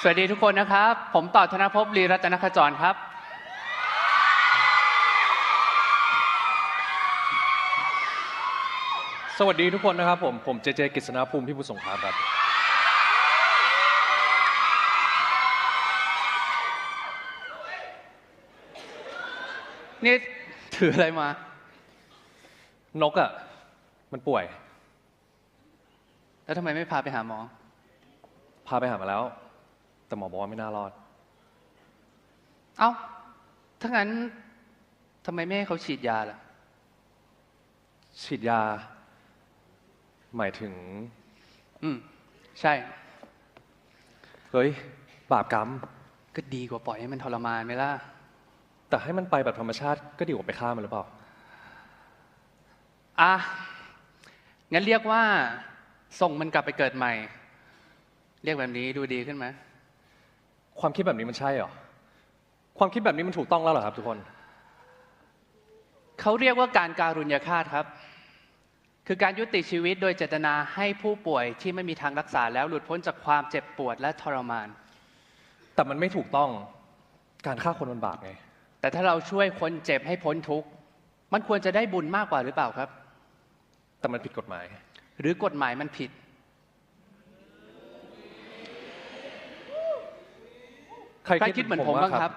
สวัสดีทุกคนนะครับ ผมต่อธนภพลีรัตนขจรครับ สวัสดีทุกคนนะครับผม ผมเจเจกฤษณภูมิพิบูลสงครามครับ นี่ถืออะไรมา นกอะ มันป่วย แล้วทำไมไม่พาไปหาหมอ พาไปหามาแล้ว แต่หมอบอกว่าไม่น่ารอด เอ้า ถ้างั้นทำไมไม่ให้เขาฉีดยาล่ะ ฉีดยา หมายถึง อืม ใช่ เฮ้ย บาปกรรม ก็ดีกว่าปล่อยให้มันทรมานไหมล่ะ แต่ให้มันไปแบบธรรมชาติก็ดีกว่าไปฆ่ามันหรือเปล่า อะ งั้นเรียกว่า ส่งมันกลับไปเกิดใหม่ เรียกแบบนี้ดูดีขึ้นไหม ความคิดแบบนี้มันใช่เหรอ ความคิดแบบนี้มันถูกต้องแล้วเหรอครับทุกคน เขาเรียกว่าการการุญยฆาตครับ คือการยุติชีวิตโดยเจตนาให้ผู้ป่วยที่ไม่มีทางรักษาแล้วหลุดพ้นจากความเจ็บปวดและทรมาน แต่มันไม่ถูกต้อง การฆ่าคนมันบาปไง แต่ถ้าเราช่วยคนเจ็บให้พ้นทุกข์ มันควรจะได้บุญมากกว่าหรือเปล่าครับ แต่มันผิดกฎหมาย หรือกฎหมายมันผิด ใคร ใครคิดเหมือนผมบ้างครับ